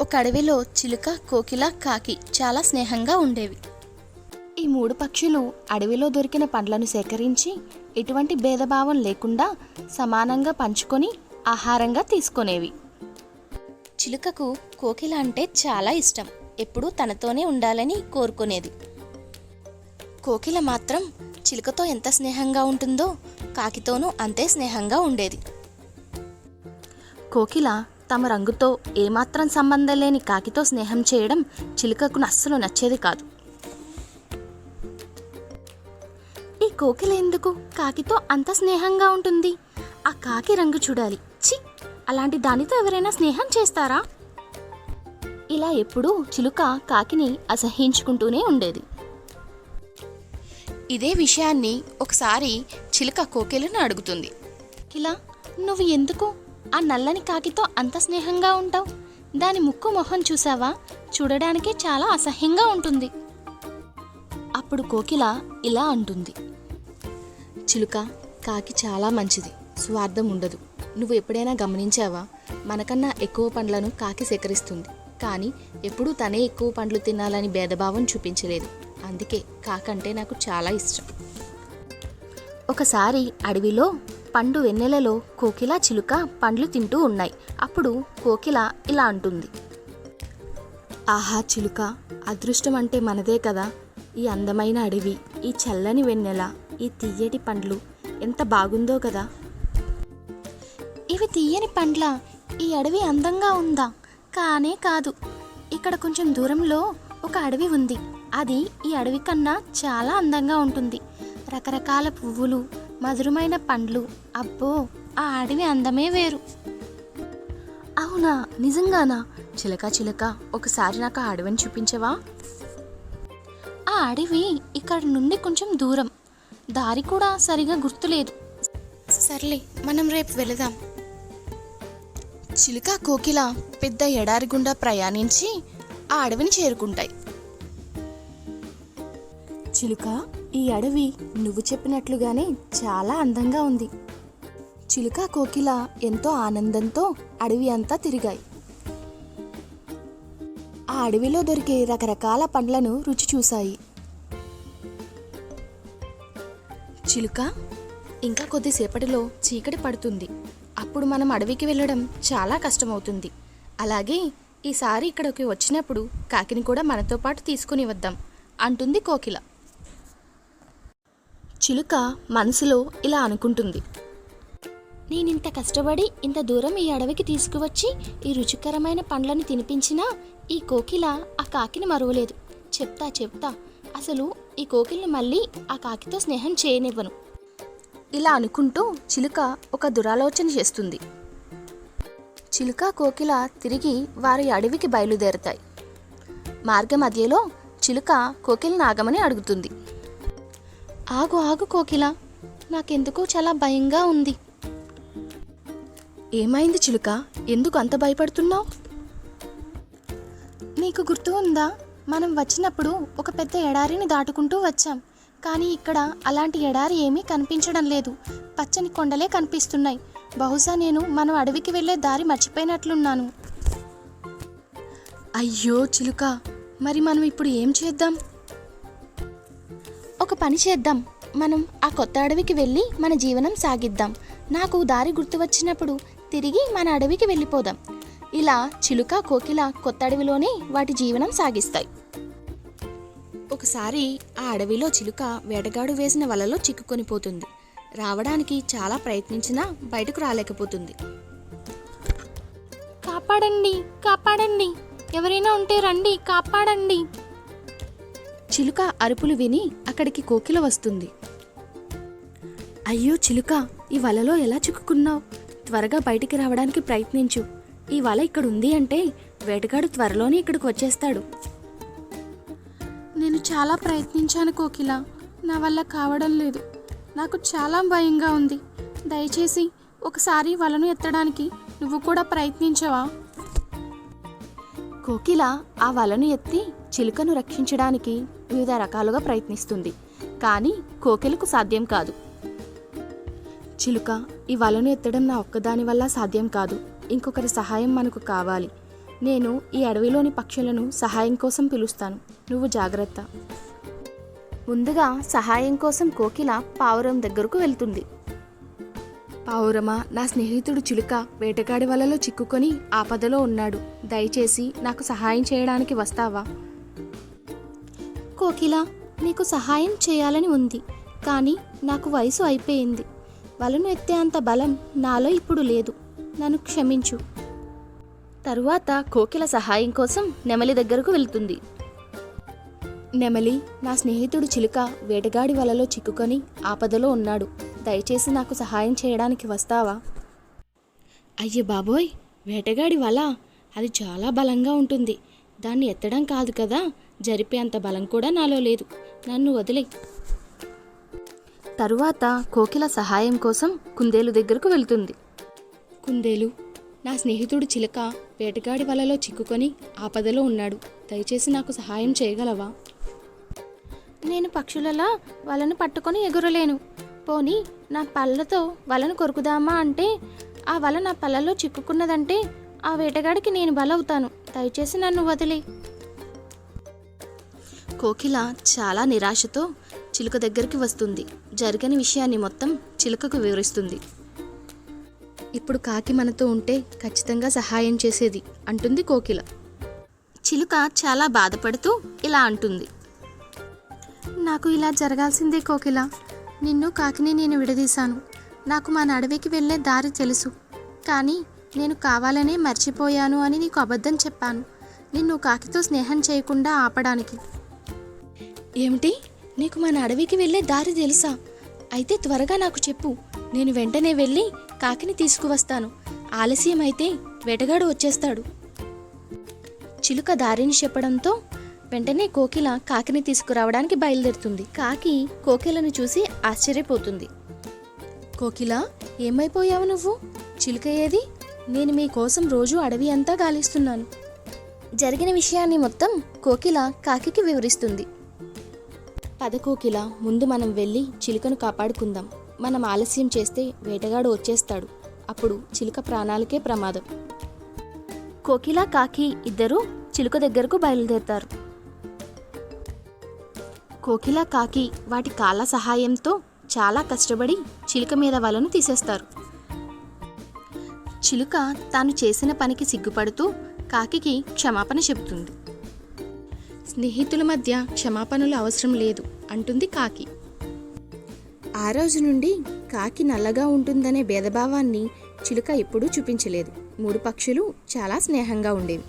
ఒక అడవిలో చిలుక కోకిల కాకి చాలా స్నేహంగా ఉండేవి. ఈ మూడు పక్షులు అడవిలో దొరికిన పండ్లను సేకరించి ఎటువంటి భేదభావం లేకుండా సమానంగా పంచుకొని ఆహారంగా తీసుకునేవి. చిలుకకు కోకిల అంటే చాలా ఇష్టం. ఎప్పుడూ తనతోనే ఉండాలని కోరుకునేది. కోకిల మాత్రం చిలుకతో ఎంత స్నేహంగా ఉంటుందో కాకితోనూ అంతే స్నేహంగా ఉండేది. కోకిల తమ రంగుతో ఏమాత్రం సంబంధం లేని కాకితో స్నేహం చేయడం చిలుకకు అస్సలు నచ్చేది కాదు. ఈ కోకిల ఎందుకు కాకితో అంత స్నేహంగా ఉంటుంది? ఆ కాకి రంగు చూడాలి. చి అలాంటి దానితో ఎవరైనా స్నేహం చేస్తారా? ఇలా ఎప్పుడూ చిలుక కాకిని అసహ్యించుకుంటూనే ఉండేది. ఇదే విషయాన్ని ఒకసారి చిలుక కోకిలను అడుగుతుంది. కిలా నువ్వు ఎందుకు ఆ నల్లని కాకితో అంత స్నేహంగా ఉంటావు. దాని ముక్కు మొహం చూసావా? చూడడానికే చాలా అసహ్యంగా ఉంటుంది. అప్పుడు కోకిల ఇలా అంటుంది. చిలుక కాకి చాలా మంచిది. స్వార్థం ఉండదు. నువ్వు ఎప్పుడైనా గమనించావా? మనకన్నా ఎక్కువ పండ్లను కాకి సేకరిస్తుంది. కానీ ఎప్పుడూ తనే ఎక్కువ పండ్లు తినాలని భేదభావం చూపించలేదు. అందుకే కాకంటే నాకు చాలా ఇష్టం. ఒకసారి అడవిలో పండు వెన్నెలలో కోకిల చిలుక పండ్లు తింటూ ఉన్నాయి. అప్పుడు కోకిల ఇలా అంటుంది. ఆహా చిలుక అదృష్టం అంటే మనదే కదా. ఈ అందమైన అడవి ఈ చల్లని వెన్నెల ఈ తీయటి పండ్లు ఎంత బాగుందో కదా. ఇవి తీయని పండ్ల ఈ అడవి అందంగా ఉందా? కానే కాదు. ఇక్కడ కొంచెం దూరంలో ఒక అడవి ఉంది. అది ఈ అడవి కన్నా చాలా అందంగా ఉంటుంది. రకరకాల పువ్వులు మధురమైన పండ్లు. అబ్బో ఆ అడవి అందమే వేరు. అవునా? నిజంగానా? చిలక చిలక ఒకసారి నాకు ఆ అడవిని చూపించవా? ఆ అడవి ఇక్కడ నుండి కొంచెం దూరం. దారి కూడా సరిగా గుర్తులేదు సర్లే మనం రేపు వెళదాం. చిలుక కోకిల పెద్ద ఎడారి గుండా ప్రయాణించి ఆ అడవిని చేరుకుంటాయి. చిలుక ఈ అడవి నువ్వు చెప్పినట్లుగానే చాలా అందంగా ఉంది. చిలుక కోకిల ఎంతో ఆనందంతో అడవి అంతా తిరిగాయి. ఆ అడవిలో దొరికే రకరకాల పండ్లను రుచి చూశాయి. చిలుక ఇంకా కొద్దిసేపటిలో చీకటి పడుతుంది. అప్పుడు మనం అడవికి వెళ్ళడం చాలా కష్టమవుతుంది. అలాగే ఈసారి ఇక్కడికి వచ్చినప్పుడు కాకిని కూడా మనతో పాటు తీసుకుని వద్దాం అంటుంది కోకిల. చిలుక మనసులో ఇలా అనుకుంటుంది. నేనింత కష్టపడి ఇంత దూరం ఈ అడవికి తీసుకువచ్చి ఈ రుచికరమైన పండ్లను తినిపించినా ఈ కోకిల ఆ కాకిని మరువలేదు. చెప్తా చెప్తా. అసలు ఈ కోకిల్ని మళ్ళీ ఆ కాకితో స్నేహం చేయనివ్వను. ఇలా అనుకుంటూ చిలుక ఒక దురాలోచన చేస్తుంది. చిలుక కోకిల తిరిగి వారి అడవికి బయలుదేరతాయి. మార్గ మధ్యలో చిలుక కోకిలని ఆగమని అడుగుతుంది. ఆగు ఆగు కోకిల. నాకెందుకో చాలా భయంగా ఉంది. ఏమైంది చిలుక? ఎందుకు అంత భయపడుతున్నావు? నీకు గుర్తు ఉందా? మనం వచ్చినప్పుడు ఒక పెద్ద ఎడారిని దాటుకుంటూ వచ్చాం. కానీ ఇక్కడ అలాంటి ఎడారి ఏమీ కనిపించడం లేదు. పచ్చని కొండలే కనిపిస్తున్నాయి. బహుశా నేను మనం అడవికి వెళ్ళే దారి మర్చిపోయినట్లున్నాను. అయ్యో చిలుక మరి మనం ఇప్పుడు ఏం చేద్దాం? ఒక పని చేద్దాం. మనం ఆ కొత్త అడవికి వెళ్ళి మన జీవనం సాగిద్దాం. నాకు దారి గుర్తు వచ్చినప్పుడు తిరిగి మన అడవికి వెళ్ళిపోదాం. ఇలా చిలుక కోకిల కొత్త అడవిలోనే వాటి జీవనం సాగిస్తాయి. ఒకసారి ఆ అడవిలో చిలుక వేటగాడు వేసిన వలలో చిక్కుకొని పోతుంది. రావడానికి చాలా ప్రయత్నించినా బయటకు రాలేకపోతుంది. కాపాడండి కాపాడండి. ఎవరైనా ఉంటే రండి కాపాడండి. చిలుక అరుపులు విని అక్కడికి కోకిల వస్తుంది. అయ్యో చిలుక ఈ వలలో ఎలా చిక్కుకున్నావు? త్వరగా బయటికి రావడానికి ప్రయత్నించు. ఈ వల ఇక్కడ ఉంది అంటే వేటగాడు త్వరలోనే ఇక్కడికి వచ్చేస్తాడు. నేను చాలా ప్రయత్నించాను కోకిల. నా వల్ల కావడం లేదు. నాకు చాలా భయంగా ఉంది. దయచేసి ఒకసారి వలను ఎత్తడానికి నువ్వు కూడా ప్రయత్నించవా? కోకిల ఆ వలను ఎత్తి చిలుకను రక్షించడానికి వివిధ రకాలుగా ప్రయత్నిస్తుంది. కానీ కోకిలకు సాధ్యం కాదు. చిలుక ఈ వలను ఎత్తడం నా ఒక్కదాని వల్ల సాధ్యం కాదు. ఇంకొకరి సహాయం మనకు కావాలి. నేను ఈ అడవిలోని పక్షులను సహాయం కోసం పిలుస్తాను. నువ్వు జాగ్రత్త. ముందుగా సహాయం కోసం కోకిల పావురం దగ్గరకు వెళ్తుంది. పావురమా నా స్నేహితుడు చిలుక వేటగాడి వలలో చిక్కుకొని ఆపదలో ఉన్నాడు. దయచేసి నాకు సహాయం చేయడానికి వస్తావా? కోకిల నీకు సహాయం చేయాలని ఉంది కానీ నాకు వయసు అయిపోయింది. వలను ఎత్తే అంత బలం నాలో ఇప్పుడు లేదు. నన్ను క్షమించు. తరువాత కోకిల సహాయం కోసం నెమలి దగ్గరకు వెళ్తుంది. నెమలి నా స్నేహితుడు చిలుక వేటగాడి వలలో చిక్కుకొని ఆపదలో ఉన్నాడు. దయచేసి నాకు సహాయం చేయడానికి వస్తావా? అయ్యే బాబోయ్ వేటగాడి వల. అది చాలా బలంగా ఉంటుంది. దాన్ని ఎత్తడం కాదు కదా జరిపే అంత బలం కూడా నాలో లేదు. నన్ను వదిలే. తరువాత కోకిల సహాయం కోసం కుందేలు దగ్గరకు వెళ్తుంది. కుందేలు నా స్నేహితుడు చిలుక వేటగాడి వలలో చిక్కుకొని ఆపదలో ఉన్నాడు. దయచేసి నాకు సహాయం చేయగలవా? నేను పక్షులలా వలను పట్టుకొని ఎగురలేను. పోని నా పళ్ళతో వలను కొరుకుదామా అంటే ఆ వల నా పళ్ళలో చిక్కుకున్నదంటే ఆ వేటగాడికి నేను బలవుతాను. దయచేసి నన్ను వదిలే. కోకిల చాలా నిరాశతో చిలుక దగ్గరికి వస్తుంది. జరగని విషయాన్ని మొత్తం చిలుకకు వివరిస్తుంది. ఇప్పుడు కాకి మనతో ఉంటే ఖచ్చితంగా సహాయం చేసేది అంటుంది కోకిల. చిలుక చాలా బాధపడుతూ ఇలా అంటుంది. నాకు ఇలా జరగాల్సిందే కోకిల. నిన్ను కాకిని నేను విడదీశాను. నాకు మన అడవికి వెళ్ళే దారి తెలుసు. కానీ నేను కావాలనే మర్చిపోయాను అని నీకు అబద్ధం చెప్పాను. నిన్ను కాకితో స్నేహం చేయకుండా ఆపడానికి. ఏమిటి? నీకు మన అడవికి వెళ్ళే దారి తెలుసా? అయితే త్వరగా నాకు చెప్పు. నేను వెంటనే వెళ్ళి కాకిని తీసుకువస్తాను. ఆలస్యం అయితే వేటగాడు వచ్చేస్తాడు. చిలుక దారిని చెప్పడంతో వెంటనే కోకిల కాకిని తీసుకురావడానికి బయలుదేరుతుంది. కాకి కోకిలను చూసి ఆశ్చర్యపోతుంది. కోకిల ఏమైపోయావు నువ్వు? చిలుక ఏది నేను మీకోసం రోజు అడవి అంతా గాలిస్తున్నాను. జరిగిన విషయాన్ని మొత్తం కోకిల కాకికి వివరిస్తుంది. పద కోకిల ముందు మనం వెళ్ళి చిలుకను కాపాడుకుందాం. మనం ఆలస్యం చేస్తే వేటగాడు వచ్చేస్తాడు. అప్పుడు చిలుక ప్రాణాలకే ప్రమాదం. కోకిల కాకి ఇద్దరూ చిలుక దగ్గరకు బయలుదేరుతారు. కోకిల కాకి వాటి కాళ్ళ సహాయంతో చాలా కష్టపడి చిలుక మీద వలను తీసేస్తారు. చిలుక తాను చేసిన పనికి సిగ్గుపడుతూ కాకికి క్షమాపణ చెబుతుంది. స్నేహితుల మధ్య క్షమాపణలు అవసరం లేదు అంటుంది కాకి. ఆ రోజు నుండి కాకి నల్లగా ఉంటుందనే భేదభావాన్ని చిలుక ఎప్పుడూ చూపించలేదు. మూడు పక్షులు చాలా స్నేహంగా ఉండేవి.